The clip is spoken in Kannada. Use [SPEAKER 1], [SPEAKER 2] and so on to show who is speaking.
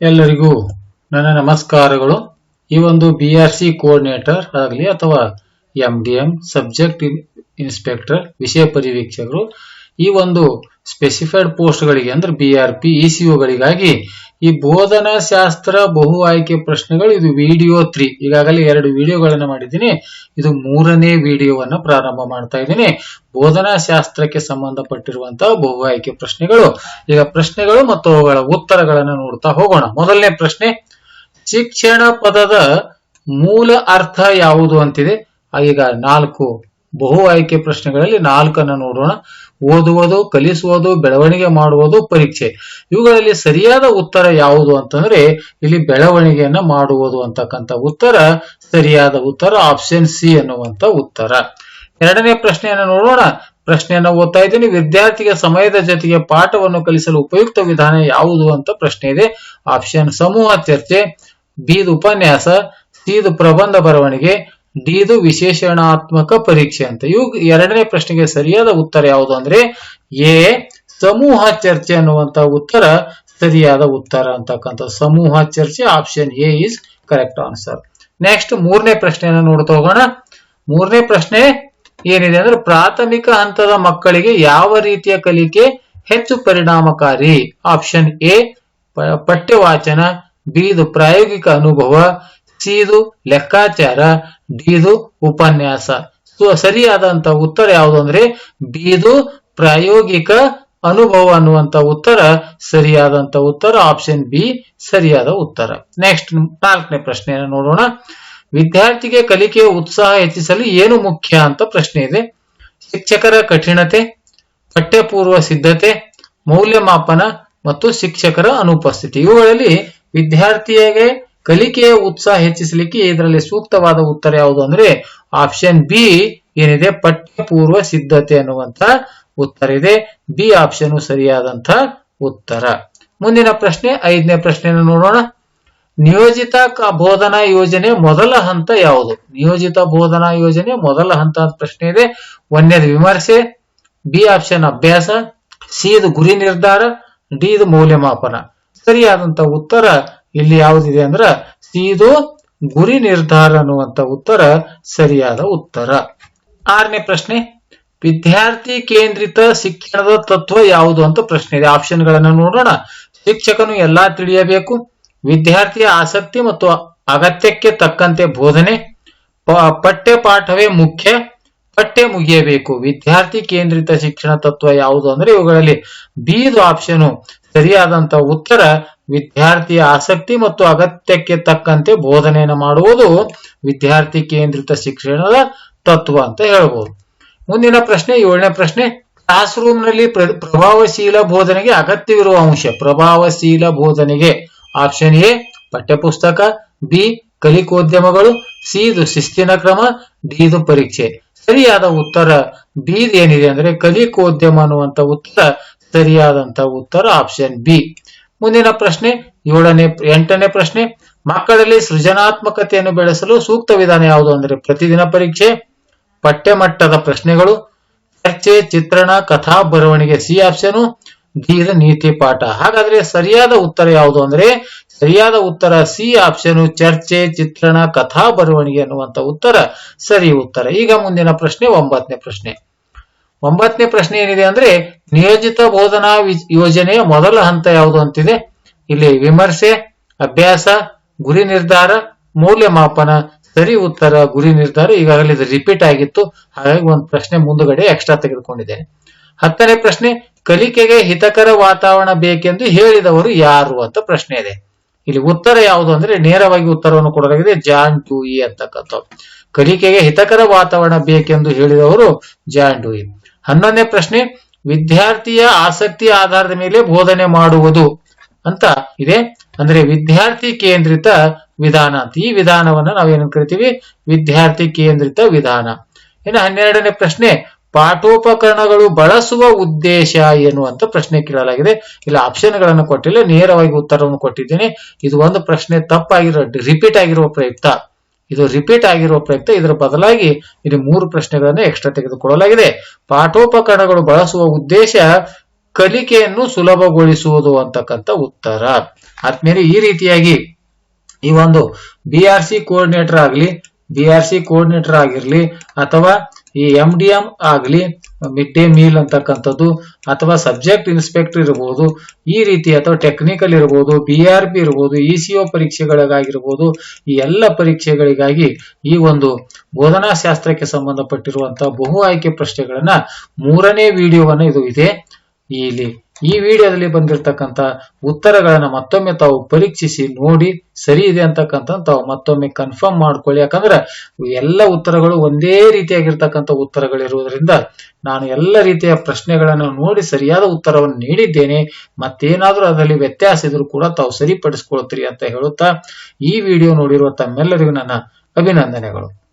[SPEAKER 1] ಎಲ್ಲರಿಗೂ ನನ್ನ ನಮಸ್ಕಾರಗಳು. ಈ ಒಂದು ಬಿ ಆರ್ ಸಿ ಕೋಆರ್ಡಿನೇಟರ್ ಆಗಲಿ ಅಥವಾ M D M subject inspector ವಿಷಯ ಪರಿವೀಕ್ಷಕರು ಈ ಒಂದು ಸ್ಪೆಸಿಫೈಡ್ ಪೋಸ್ಟ್ಗಳಿಗೆ ಅಂದ್ರೆ B R P E C ಈ ಬೋಧನಾ ಶಾಸ್ತ್ರ, ಬಹು ಆಯ್ಕೆ ಪ್ರಶ್ನೆಗಳು ಇದು ವಿಡಿಯೋ ತ್ರೀ ಈಗಾಗಲೇ ಎರಡು ವಿಡಿಯೋಗಳನ್ನು ಮಾಡಿದ್ದೀನಿ. ಇದು ಮೂರನೇ ವಿಡಿಯೋವನ್ನು ಪ್ರಾರಂಭ ಮಾಡ್ತಾ ಇದ್ದೀನಿ. ಬೋಧನಾ ಶಾಸ್ತ್ರಕ್ಕೆ ಸಂಬಂಧಪಟ್ಟಿರುವಂತಹ ಬಹು ಆಯ್ಕೆ ಪ್ರಶ್ನೆಗಳು. ಈಗ ಪ್ರಶ್ನೆಗಳು ಮತ್ತು ಅವುಗಳ ಉತ್ತರಗಳನ್ನು ನೋಡ್ತಾ ಹೋಗೋಣ. ಮೊದಲನೇ ಪ್ರಶ್ನೆ, ಶಿಕ್ಷಣ ಪದದ ಮೂಲ ಅರ್ಥ ಯಾವುದು ಅಂತಿದೆ? ಈಗ ನಾಲ್ಕು ಬಹು ಆಯ್ಕೆ ಪ್ರಶ್ನೆಗಳಲ್ಲಿ ನಾಲ್ಕನ್ನ ನೋಡೋಣ. ಓದುವುದು, ಕಲಿಸುವುದು, ಬೆಳವಣಿಗೆ ಮಾಡುವುದು, ಪರೀಕ್ಷೆ. ಇವುಗಳಲ್ಲಿ ಸರಿಯಾದ ಉತ್ತರ ಯಾವುದು ಅಂತಂದ್ರೆ, ಇಲ್ಲಿ ಬೆಳವಣಿಗೆಯನ್ನ ಮಾಡುವುದು ಅಂತಕ್ಕಂಥ ಉತ್ತರ, ಸರಿಯಾದ ಉತ್ತರ ಆಪ್ಷನ್ ಸಿ ಅನ್ನುವಂತ ಉತ್ತರ. ಎರಡನೇ ಪ್ರಶ್ನೆಯನ್ನು ನೋಡೋಣ. ಪ್ರಶ್ನೆಯನ್ನು ಓದ್ತಾ ಇದ್ದೀನಿ. ವಿದ್ಯಾರ್ಥಿಗೆ ಸಮಯದ ಜೊತೆಗೆ ಪಾಠವನ್ನು ಕಲಿಸಲು ಉಪಯುಕ್ತ ವಿಧಾನ ಯಾವುದು ಅಂತ ಪ್ರಶ್ನೆ ಇದೆ. ಆಪ್ಷನ್ ಸಮೂಹ ಚರ್ಚೆ ಬಿದು ಉಪನ್ಯಾಸ ಸಿದು ಪ್ರಬಂಧ ಬರವಣಿಗೆ ಡಿದು ವಿಶೇಷಣಾತ್ಮಕ ಪರೀಕ್ಷೆ ಅಂತ. ಇವು ಎರಡನೇ ಪ್ರಶ್ನೆಗೆ ಸರಿಯಾದ ಉತ್ತರ ಯಾವುದು ಅಂದ್ರೆ ಎ, ಸಮೂಹ ಚರ್ಚೆ ಅನ್ನುವಂತ ಉತ್ತರ ಸರಿಯಾದ ಉತ್ತರ ಅಂತಕ್ಕಂಥ ಸಮೂಹ ಚರ್ಚೆ option A is correct answer next ಮೂರನೇ ಪ್ರಶ್ನೆಯನ್ನು ನೋಡ್ತಾ ಹೋಗೋಣ. ಮೂರನೇ ಪ್ರಶ್ನೆ ಏನಿದೆ ಅಂದ್ರೆ ಪ್ರಾಥಮಿಕ ಹಂತದ ಮಕ್ಕಳಿಗೆ ಯಾವ ರೀತಿಯ ಕಲಿಕೆ ಹೆಚ್ಚು ಪರಿಣಾಮಕಾರಿ? ಆಪ್ಷನ್ ಎ ಪಠ್ಯವಾಚನ ಪಠ್ಯವಾಚನ ಬಿದು ಪ್ರಾಯೋಗಿಕ ಅನುಭವ ಸಿದು ಲೆಕ್ಕಾಚಾರ ಡಿದು ಉಪನ್ಯಾಸ. ಸರಿಯಾದಂತ ಉತ್ತರ ಯಾವುದು ಅಂದ್ರೆ, ಬಿದು ಪ್ರಾಯೋಗಿಕ ಅನುಭವ ಅನ್ನುವಂತ ಉತ್ತರ, ಸರಿಯಾದಂತ ಉತ್ತರ ಆಪ್ಷನ್ ಬಿ ಸರಿಯಾದ ಉತ್ತರ. ನೆಕ್ಸ್ಟ್ ನಾಲ್ಕನೇ ಪ್ರಶ್ನೆಯನ್ನು ನೋಡೋಣ. ವಿದ್ಯಾರ್ಥಿಗೆ ಕಲಿಕೆಯ ಉತ್ಸಾಹ ಹೆಚ್ಚಿಸಲು ಏನು ಮುಖ್ಯ ಅಂತ ಪ್ರಶ್ನೆ ಇದೆ. ಶಿಕ್ಷಕರ ಕಠಿಣತೆ, ಪಠ್ಯಪೂರ್ವ ಸಿದ್ಧತೆ, ಮೌಲ್ಯಮಾಪನ ಮತ್ತು ಶಿಕ್ಷಕರ ಅನುಪಸ್ಥಿತಿ. ಇವುಗಳಲ್ಲಿ ವಿದ್ಯಾರ್ಥಿಯಾಗೆ ಕಲಿಕೆಯ ಉತ್ಸಾಹ ಹೆಚ್ಚಿಸಲಿಕ್ಕೆ ಇದರಲ್ಲಿ ಸೂಕ್ತವಾದ ಉತ್ತರ ಯಾವುದು ಅಂದ್ರೆ ಆಪ್ಷನ್ ಬಿ ಏನಿದೆ? ಪಠ್ಯಪೂರ್ವ ಸಿದ್ಧತೆ ಅನ್ನುವಂತ ಉತ್ತರ ಇದೆ. ಬಿ ಆಪ್ಷನ್ ಸರಿಯಾದಂತ ಉತ್ತರ. ಮುಂದಿನ ಪ್ರಶ್ನೆ, ಐದನೇ ಪ್ರಶ್ನೆಯನ್ನು ನೋಡೋಣ. ನಿಯೋಜಿತ ಬೋಧನಾ ಯೋಜನೆ ಮೊದಲ ಹಂತ ಯಾವುದು? ನಿಯೋಜಿತ ಬೋಧನಾ ಯೋಜನೆ ಮೊದಲ ಹಂತ ಪ್ರಶ್ನೆ ಇದೆ. ಒಂದನೇದು ವಿಮರ್ಶೆ ಬಿ ಆಪ್ಷನ್ ಅಭ್ಯಾಸ ಸಿ ಇದು ಗುರಿ ನಿರ್ಧಾರ ಡಿ ಇದು ಮೌಲ್ಯಮಾಪನ. ಸರಿಯಾದಂತ ಉತ್ತರ ಇಲ್ಲಿ ಯಾವುದಿದೆ ಅಂದ್ರ ಸೀದು ಗುರಿ ನಿರ್ಧಾರ ಅನ್ನುವಂತ ಉತ್ತರ, ಸರಿಯಾದ ಉತ್ತರ. ಆರನೇ ಪ್ರಶ್ನೆ, ವಿದ್ಯಾರ್ಥಿ ಕೇಂದ್ರಿತ ಶಿಕ್ಷಣದ ತತ್ವ ಯಾವುದು ಅಂತ ಪ್ರಶ್ನೆ ಇದೆ. ಆಪ್ಷನ್ ಗಳನ್ನ ನೋಡೋಣ. ಶಿಕ್ಷಕನು ಎಲ್ಲಾ ತಿಳಿಯಬೇಕು. ವಿದ್ಯಾರ್ಥಿಯ ಆಸಕ್ತಿ ಮತ್ತು ಅಗತ್ಯಕ್ಕೆ ತಕ್ಕಂತೆ ಬೋಧನೆ. ಪಠ್ಯ ಪಾಠವೇ ಮುಖ್ಯ. ಪಠ್ಯ ಮುಗಿಯಬೇಕು. ವಿದ್ಯಾರ್ಥಿ ಕೇಂದ್ರಿತ ಶಿಕ್ಷಣ ತತ್ವ ಯಾವುದು ಅಂದ್ರೆ ಇವುಗಳಲ್ಲಿ ಬೀದು ಆಪ್ಷನ್ ಸರಿಯಾದಂತ ಉತ್ತರ ವಿದ್ಯಾರ್ಥಿಯ ಆಸಕ್ತಿ ಮತ್ತು ಅಗತ್ಯಕ್ಕೆ ತಕ್ಕಂತೆ ಬೋಧನೆಯನ್ನು ಮಾಡುವುದು ವಿದ್ಯಾರ್ಥಿ ಕೇಂದ್ರಿತ ಶಿಕ್ಷಣದ ತತ್ವ ಅಂತ ಹೇಳಬಹುದು ಮುಂದಿನ ಪ್ರಶ್ನೆ, ಏಳನೇ ಪ್ರಶ್ನೆ. ಕ್ಲಾಸ್ ರೂಮ್ನಲ್ಲಿ ಪ್ರಭಾವಶೀಲ ಬೋಧನೆಗೆ ಅಗತ್ಯವಿರುವ ಅಂಶ. ಪ್ರಭಾವಶೀಲ ಬೋಧನೆಗೆ ಆಪ್ಷನ್ ಎ ಪಠ್ಯಪುಸ್ತಕ. ಬಿ ಕಲಿಕೋದ್ಯಮಗಳು. ಸಿ ಇದು ಶಿಸ್ತಿನ ಕ್ರಮ. ಡಿ ಇದು ಪರೀಕ್ಷೆ. ಸರಿಯಾದ ಉತ್ತರ ಬಿ ಏನಿದೆ ಅಂದ್ರೆ ಕಲಿಕೋದ್ಯಮ ಅನ್ನುವಂತ ಉತ್ತರ ಸರಿಯಾದಂತ ಉತ್ತರ ಆಪ್ಷನ್ ಬಿ ಮುಂದಿನ ಪ್ರಶ್ನೆ, ಏಳನೇ, ಎಂಟನೇ ಪ್ರಶ್ನೆ. ಮಕ್ಕಳಲ್ಲಿ ಸೃಜನಾತ್ಮಕತೆಯನ್ನು ಬೆಳೆಸಲು ಸೂಕ್ತ ವಿಧಾನ ಯಾವುದು ಅಂದ್ರೆ ಪ್ರತಿದಿನ ಪರೀಕ್ಷೆ, ಪಠ್ಯಮಟ್ಟದ ಪ್ರಶ್ನೆಗಳು, ಚರ್ಚೆ, ಚಿತ್ರಣ, ಕಥಾ, ಬರವಣಿಗೆ, ಸಿ ಆಪ್ಷನ್, ಧೀರ ನೀತಿ ಪಾಠ. ಹಾಗಾದ್ರೆ ಸರಿಯಾದ ಉತ್ತರ ಯಾವುದು ಅಂದ್ರೆ ಸರಿಯಾದ ಉತ್ತರ ಸಿ ಆಪ್ಷನ್, ಚರ್ಚೆ, ಚಿತ್ರಣ, ಕಥಾ, ಬರವಣಿಗೆ ಅನ್ನುವಂತ ಉತ್ತರ ಸರಿ ಉತ್ತರ. ಈಗ ಮುಂದಿನ ಪ್ರಶ್ನೆ, ಒಂಬತ್ತನೇ ಪ್ರಶ್ನೆ. ಒಂಬತ್ತನೇ ಪ್ರಶ್ನೆ ಏನಿದೆ ಅಂದ್ರೆ, ನಿಯೋಜಿತ ಬೋಧನಾ ಯೋಜನೆಯ ಮೊದಲ ಹಂತ ಯಾವುದು ಅಂತಿದೆ? ಇಲ್ಲಿ ವಿಮರ್ಶೆ, ಅಭ್ಯಾಸ, ಗುರಿ ನಿರ್ಧಾರ, ಮೌಲ್ಯಮಾಪನ. ಸರಿ ಉತ್ತರ, ಗುರಿ ನಿರ್ಧಾರ ಈಗಾಗಲೇ ಇದು ರಿಪೀಟ್ ಆಗಿತ್ತು. ಹಾಗಾಗಿ ಒಂದು ಪ್ರಶ್ನೆ ಮುಂದುಗಡೆ ಎಕ್ಸ್ಟ್ರಾ ತೆಗೆದುಕೊಂಡಿದ್ದೇನೆ. ಹತ್ತನೇ ಪ್ರಶ್ನೆ, ಕಲಿಕೆಗೆ ಹಿತಕರ ವಾತಾವರಣ ಬೇಕೆಂದು ಹೇಳಿದವರು ಯಾರು ಅಂತ ಪ್ರಶ್ನೆ ಇದೆ. ಇಲ್ಲಿ ಉತ್ತರ ಯಾವುದು ಅಂದ್ರೆ, ನೇರವಾಗಿ ಉತ್ತರವನ್ನು ಕೊಡಲಾಗಿದೆ, ಜಾನ್ ಟೂಯಿ ಅಂತಕ್ಕಂಥ ಕಲಿಕೆಗೆ ಹಿತಕರ ವಾತಾವರಣ ಬೇಕೆಂದು ಹೇಳಿದವರು ಜಾನ್ ಡೂಯಿ ಹನ್ನೊಂದನೇ ಪ್ರಶ್ನೆ, ವಿದ್ಯಾರ್ಥಿಯ ಆಸಕ್ತಿ ಆಧಾರದ ಮೇಲೆ ಬೋಧನೆ ಮಾಡುವುದು ಅಂತ ಇದೆ. ಅಂದ್ರೆ ವಿದ್ಯಾರ್ಥಿ ಕೇಂದ್ರಿತ ವಿಧಾನ ಅಂತ. ಈ ವಿಧಾನವನ್ನ ನಾವೇನು ಕರಿತೀವಿ? ವಿದ್ಯಾರ್ಥಿ ಕೇಂದ್ರಿತ ವಿಧಾನ. ಇನ್ನು ಹನ್ನೆರಡನೇ ಪ್ರಶ್ನೆ, ಪಾಠೋಪಕರಣಗಳು ಬಳಸುವ ಉದ್ದೇಶ ಏನು ಅಂತ ಪ್ರಶ್ನೆ ಕೇಳಲಾಗಿದೆ. ಇಲ್ಲಿ ಆಪ್ಷನ್ಗಳನ್ನು ಕೊಟ್ಟಿಲ್ಲ, ನೇರವಾಗಿ ಉತ್ತರವನ್ನು ಕೊಟ್ಟಿದ್ದೇನೆ. ಇದು ಒಂದು ಪ್ರಶ್ನೆ ತಪ್ಪಾಗಿರೋ ರಿಪೀಟ್ ಆಗಿರುವ ಪ್ರಯುಕ್ತ. ಇದು ರಿಪೀಟ್ ಆಗಿರುವ ಪ್ರಯುಕ್ತ, ಇದರ ಬದಲಾಗಿ ಇಲ್ಲಿ ಮೂರು ಪ್ರಶ್ನೆಗಳನ್ನು ಎಕ್ಸ್ಟ್ರಾ ತೆಗೆದುಕೊಳ್ಳಲಾಗಿದೆ. ಪಾಠೋಪಕರಣಗಳು ಬಳಸುವ ಉದ್ದೇಶ ಕಲಿಕೆಯನ್ನು ಸುಲಭಗೊಳಿಸುವುದು ಅಂತಕ್ಕಂಥ ಉತ್ತರ. ಆದ್ಮೇಲೆ ಈ ರೀತಿಯಾಗಿ ಈ ಒಂದು ಬಿ ಆರ್ ಸಿ ಕೋಆರ್ಡಿನೇಟರ್ ಆಗಲಿ ಬಿ ಆರ್ ಸಿ ಕೋಆರ್ಡಿನೇಟರ್ ಆಗಿರಲಿ, ಅಥವಾ ಈ ಎಂ ಡಿ ಎಂ ಆಗಲಿ ಮಿಡ್ ಡೇ ಮೀಲ್ ಅಂತಕ್ಕಂಥದ್ದು ಅಥವಾ ಸಬ್ಜೆಕ್ಟ್ ಇನ್ಸ್ಪೆಕ್ಟರ್ ಇರಬಹುದು ಈ ರೀತಿ ಅಥವಾ ಟೆಕ್ನಿಕಲ್ ಇರಬಹುದು ಬಿ ಆರ್ ಪಿ ಇರಬಹುದು ಇ ಸಿ ಪರೀಕ್ಷೆಗಳಿಗಾಗಿರ್ಬೋದು, ಈ ಎಲ್ಲ ಪರೀಕ್ಷೆಗಳಿಗಾಗಿ ಈ ಒಂದು ಬೋಧನಾ ಶಾಸ್ತ್ರಕ್ಕೆ ಸಂಬಂಧಪಟ್ಟಿರುವಂತಹ ಬಹು ಆಯ್ಕೆ ಪ್ರಶ್ನೆಗಳನ್ನ ಮೂರನೇ ವಿಡಿಯೋವನ್ನು ಇದು ಇದೆ. ಇಲ್ಲಿ ಈ ವಿಡಿಯೋದಲ್ಲಿ ಬಂದಿರತಕ್ಕಂತ ಉತ್ತರಗಳನ್ನ ಮತ್ತೊಮ್ಮೆ ತಾವು ಪರೀಕ್ಷಿಸಿ ನೋಡಿ ಸರಿ ಇದೆ ಅಂತಕ್ಕಂಥ ತಾವು ಮತ್ತೊಮ್ಮೆ ಕನ್ಫರ್ಮ್ ಮಾಡ್ಕೊಳ್ಳಿ. ಯಾಕಂದ್ರೆ ಎಲ್ಲ ಉತ್ತರಗಳು ಒಂದೇ ರೀತಿಯಾಗಿರ್ತಕ್ಕಂಥ ಉತ್ತರಗಳಿರುವುದರಿಂದ ನಾನು ಎಲ್ಲ ರೀತಿಯ ಪ್ರಶ್ನೆಗಳನ್ನು ನೋಡಿ ಸರಿಯಾದ ಉತ್ತರವನ್ನು ನೀಡಿದ್ದೇನೆ. ಮತ್ತೇನಾದ್ರೂ ಅದರಲ್ಲಿ ವ್ಯತ್ಯಾಸ ಇದ್ರೂ ಕೂಡ ತಾವು ಸರಿಪಡಿಸ್ಕೊಳ್ತೀರಿ ಅಂತ ಹೇಳುತ್ತಾ ಈ ವಿಡಿಯೋ ನೋಡಿರುವ ತಮ್ಮೆಲ್ಲರಿಗೂ ನನ್ನ ಅಭಿನಂದನೆಗಳು.